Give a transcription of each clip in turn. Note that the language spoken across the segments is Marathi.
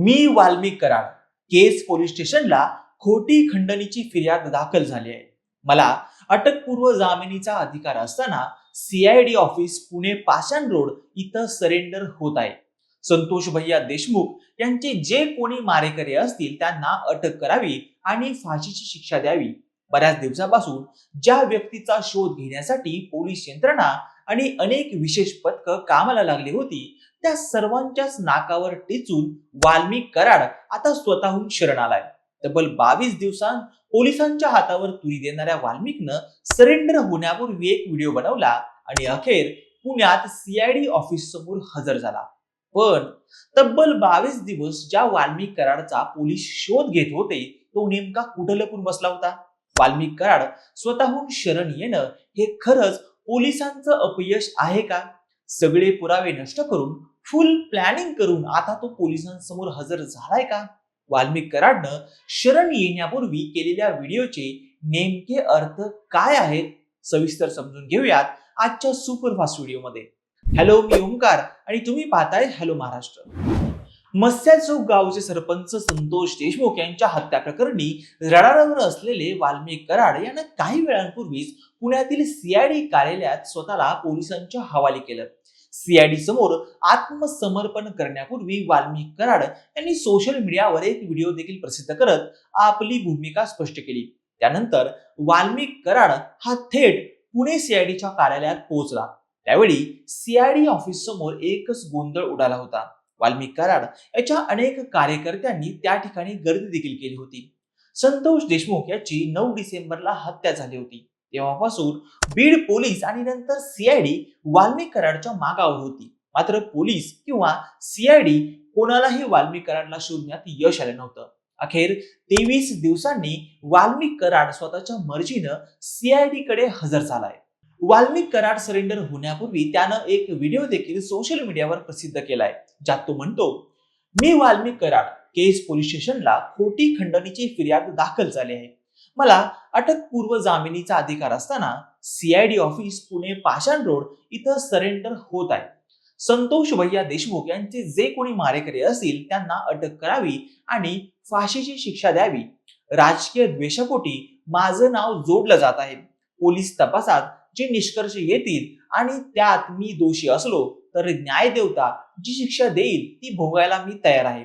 मी वाल्मिक कराड केस पोलीस स्टेशनला खोटी खंडणीची फिर्याद दाखल झाली आहे. मला अटकपूर्व जामिनीचा अधिकार असताना CID office Pune Pashan road इथं सरेंडर होत आहे. संतोष भैया देशमुख यांचे जे कोणी मारेकरी असतील त्यांना अटक करावी आणि फाशीची शिक्षा द्यावी. बऱ्याच दिवसापासून ज्या व्यक्तीचा शोध घेण्यासाठी पोलीस यंत्रणा आणि अनेक विशेष पथकं कामाला लागली होती. त्या सर्वांच्याच नाकावर टेचून वाल्मिक कराड आता स्वतःहून शरण आलाय तब्बल बावीस दिवसांत पोलिसांच्या हातावर तुरी देणाऱ्या वाल्मिकनं सरेंडर होण्यापूर्वी एक व्हिडिओ बनवला आणि अखेर पुण्यात सीआयडी ऑफिस समोर हजर झाला. पण तब्बल बावीस दिवस ज्या वाल्मिक कराडचा पोलीस शोध घेत होते तो नेमका कुठं लपून बसला होता? वाल्मिक कराड स्वतःहून शरण येणं हे खरंच पोलिसांचं अपयश आहे का? सगळे पुरावे नष्ट करून फुल प्लॅनिंग करून आता तो पोलिसांसमोर हजर झालाय का? वाल्मिक कराडनं शरण येण्यापूर्वी केलेल्या व्हिडिओचे नेमके अर्थ काय आहेत? सविस्तर समजून घेऊयात आजच्या सुपरफास्ट व्हिडिओमध्ये. हॅलो मी ओंकार आणि तुम्ही पाहताय हॅलो महाराष्ट्र. मस्याचौक गावचे सरपंच संतोष देशमुख यांच्या हत्या प्रकरणी रडारवर असलेले वाल्मिक कराड यांना काही वेळांपूर्वीच पुण्यातील सीआयडी कार्यालयात स्वतःला पोलिसांच्या हवाली केलं. सीआयडी समोर आत्मसमर्पण करण्यापूर्वी वाल्मिक कराड यांनी सोशल मीडियावर एक व्हिडिओ देखील प्रसिद्ध करत आपली भूमिका स्पष्ट केली. त्यानंतर वाल्मिक कराड हा थेट पुणे सीआयडीच्या कार्यालयात पोहोचला. त्यावेळी सीआयडी ऑफिस समोर एकच गोंधळ उडाला होता. वाल्मिक कराड याच्या अनेक कार्यकर्त्यांनी त्या ठिकाणी गर्दी देखील केली होती. संतोष देशमुख याची नऊ डिसेंबरला हत्या झाली होती. तेव्हापासून बीड पोलीस आणि नंतर सीआयडी वाल्मिक कराडच्या मागावर होती. मात्र पोलीस किंवा सीआयडी कोणालाही वाल्मिक कराडला शोधण्यात यश आलं नव्हतं. अखेर तेवीस दिवसांनी वाल्मिक कराड स्वतःच्या मर्जीनं सीआयडी कडे हजर झालाय. वाल्मिक कराड सरेंडर होण्यापूर्वी त्यानं एक व्हिडिओ देखील सोशल मीडियावर प्रसिद्ध केलाय. ज्यात तो म्हणतो. मी वाल्मिक कराड केस पोलीस स्टेशनला खोटी खंडणीची फिर्याद दाखल झाली आहे. मला अटकपूर्व जामिनीचा अधिकार असताना CID office Pune Pashan road इथं सरेंडर होत आहे. संतोष भैया देशमुख यांचे जे कोणी मारेकरी असतील त्यांना अटक करावी आणि फाशीची शिक्षा द्यावी. राजकीय द्वेषापोटी माझं नाव जोडलं जात आहे. पोलीस तपासात जे निष्कर्ष येतील आणि त्यात मी दोषी असलो तर न्याय देवता जी शिक्षा देईल ती भोगायला मी तयार आहे.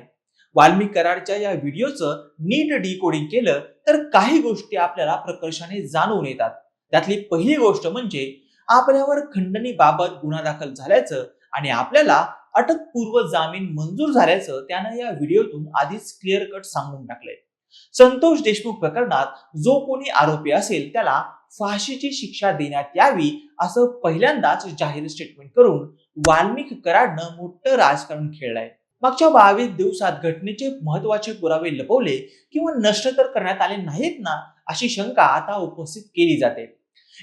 वाल्मिक कराडच्या या व्हिडिओचं नीट डिकोडिंग केलं तर काही गोष्टी आपल्याला प्रकर्षाने जाणवून येतात. त्यातली पहिली गोष्ट म्हणजे आपल्यावर खंडणीबाबत गुन्हा दाखल झाल्याचं आणि आपल्याला अटकपूर्व जामीन मंजूर झाल्याचं त्यानं या व्हिडिओतून आधीच क्लिअर कट सांगून टाकलंय. संतोष देशमुख प्रकरणात जो कोणी आरोपी असेल त्याला फाशीची शिक्षा देण्यात यावी असं पहिल्यांदाच जाहीर स्टेटमेंट करून वाल्मिक कराडनं मोठं राजकारण खेळलंय. मागच्या बावीस दिवसात घटनेचे महत्त्वाचे पुरावे लपवले किंवा नष्ट तर करण्यात आले नाहीत ना अशी शंका आता उपस्थित केली जाते.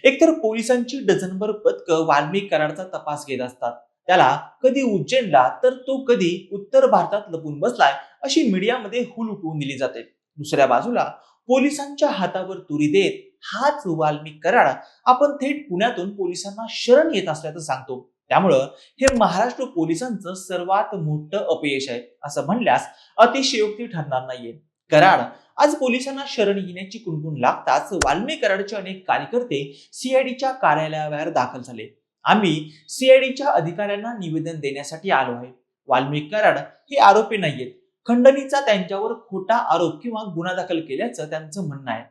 एकतर पोलिसांची डझनभर पथकं वाल्मिक कराडचा तपास घेत असतात. त्याला कधी उज्जैनला तर तो कधी उत्तर भारतात लपून बसलाय अशी मीडियामध्ये हुल उठवून दिली जाते. दुसऱ्या बाजूला पोलिसांच्या हातावर तुरी देत हाच वाल्मिक कराड आपण थेट पुण्यातून पोलिसांना शरण येत असल्याचं सांगतो. त्यामुळं हे महाराष्ट्र पोलिसांचं सर्वात मोठं अपयश आहे असं म्हणल्यास अतिशयोक्ती ठरणार नाहीये. कराड आज पोलिसांना शरण येण्याची कुणकुण लागताच वाल्मिक कराडचे अनेक कार्यकर्ते सीआयडीच्या कार्यालयाबाहेर दाखल झाले. आम्ही सीआयडीच्या अधिकाऱ्यांना निवेदन देण्यासाठी आलो आहे. वाल्मी कराड हे आरोपी नाहीयेत. खंडणीचा त्यांच्यावर खोटा आरोप किंवा गुन्हा दाखल केल्याचं त्यांचं म्हणणं आहे.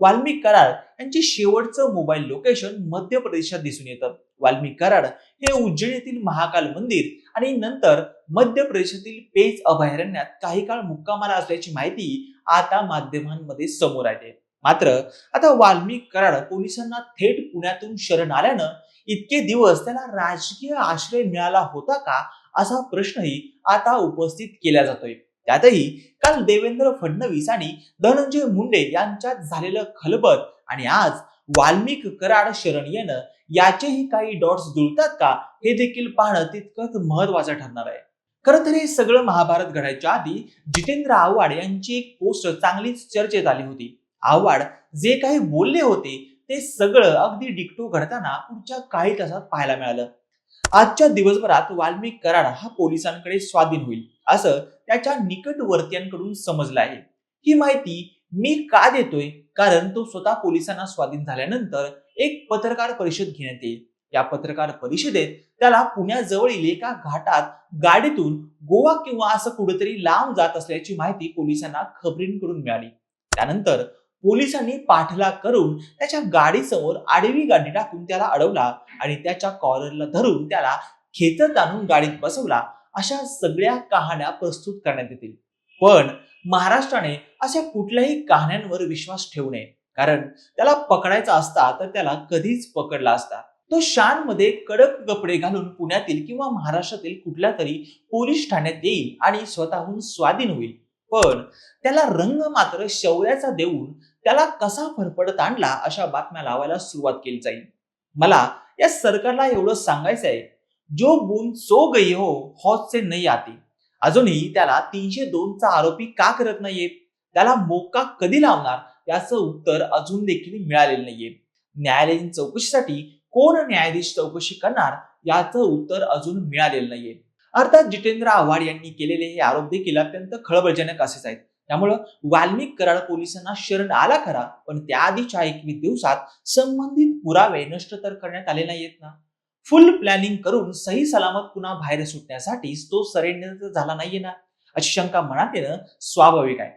वाल्मी कराड यांची शेवटचं मोबाईल लोकेशन मध्य प्रदेशात दिसून येतं. वाल्मिक कराड हे उज्जैन येथील महाकाल मंदिर आणि नंतर मध्य प्रदेशातील पेज अभयारण्यात काही काळ मुक्कामाला असल्याची माहिती आता माध्यमांमध्ये समोर येते मात्र आता वाल्मिक कराड पोलिसांना थेट पुण्यातून शरण आल्यानं इतके दिवस त्याला राजकीय आश्रय मिळाला होता का असा प्रश्नही आता उपस्थित केला जातोय. त्यातही काल देवेंद्र फडणवीस आणि धनंजय मुंडे यांच्यात झालेलं खलबत आणि आज वाल्मिक कराड शरण येणं याचेही काही डॉट्स जुळतात का? हे देखील पाहणं तितकंच महत्वाचं ठरणार आहे. खरं तर हे सगळं महाभारत घडायच्या आधी जितेंद्र आव्हाड यांची एक पोस्ट चांगलीच चर्चेत आली होती. आव्हाड जे काही बोलले होते ते सगळं अगदी डिक्टो घडताना पुढच्या काही तासात पाहायला मिळालं. आजच्या दिवसभरात वाल्मिक कराड हा पोलिसांकडे स्वाधीन होईल असं त्याच्या निकटवर्तीयांकडून समजलं आहे. ही माहिती मी का देतोय? कारण तो स्वतः पोलिसांना स्वाधीन झाल्यानंतर एक पत्रकार परिषद घेण्यात येईल. या पत्रकार परिषदेत त्याला पुण्याजवळील एका घाटात गाडीतून गोवा किंवा असं कुठेतरी लांब जात असल्याची माहिती पोलिसांना खबरींकडून मिळाली. त्यानंतर पोलिसांनी पाठलाग करून त्याच्या गाडीसमोर आडवी गाडी टाकून त्याला अडवला आणि त्याच्या कॉलरला धरून त्याला खेचत आणून गाडीत बसवला. अशा सगळ्या कहाण्या प्रस्तुत करण्यात येतील. पण महाराष्ट्राने अशा कुठल्याही कहाण्यांवर विश्वास ठेवू नये. कारण त्याला पकडायचा असता तर त्याला कधीच पकडला असता. तो शानमध्ये कडक कपडे घालून पुण्यातील किंवा महाराष्ट्रातील कुठल्या तरी पोलीस ठाण्यात येईल आणि स्वतःहून स्वाधीन होईल. पण त्याला रंग मात्र शौर्याचा देऊन त्याला कसा फरफडत आणला अशा बातम्या लावायला सुरुवात केली जाईल. मला या सरकारला एवढं सांगायचं आहे जो बून सो गई हो हौस से नाही आती अजूनही त्याला तीनशे दोनचा आरोपी का करत नाहीये त्याला मोका कधी लावणार? याचं उत्तर अजून देखील मिळालेलं नाहीये. न्यायालयीन चौकशीसाठी कोण न्यायाधीश चौकशी करणार? याचं उत्तर अजून मिळालेलं नाहीये. अर्थात जितेंद्र आव्हाड यांनी केलेले हे आरोप देखील अत्यंत खळबळजनक असेच आहेत. त्यामुळं वाल्मिक कराड पोलिसांना शरण आला खरा पण त्याआधीच्या एकवीस दिवसात संबंधित पुरावे नष्ट तर करण्यात आले नाहीयेत ना? फुल प्लॅनिंग करून सही सलामत पुन्हा बाहेर सुटण्यासाठीच तो सरेंडर झाला नाहीये ना? अशी शंका मनात येणं स्वाभाविक आहे.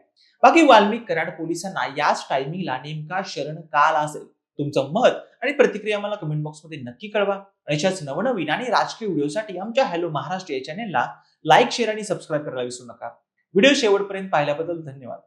बाकी वाल्मिक कराड पोलिसांना याच टायमिंगला नेमका शरण का आला असेल तुमचं मत आणि प्रतिक्रिया मला कमेंट बॉक्समध्ये नक्की कळवा. आणि अशाच नवनवीन आणि राजकीय व्हिडिओसाठी आमच्या हॅलो महाराष्ट्र या चॅनेलला लाईक शेअर आणि सबस्क्राईब करायला विसरू नका. व्हिडिओ शेवटपर्यंत पाहिल्याबद्दल धन्यवाद.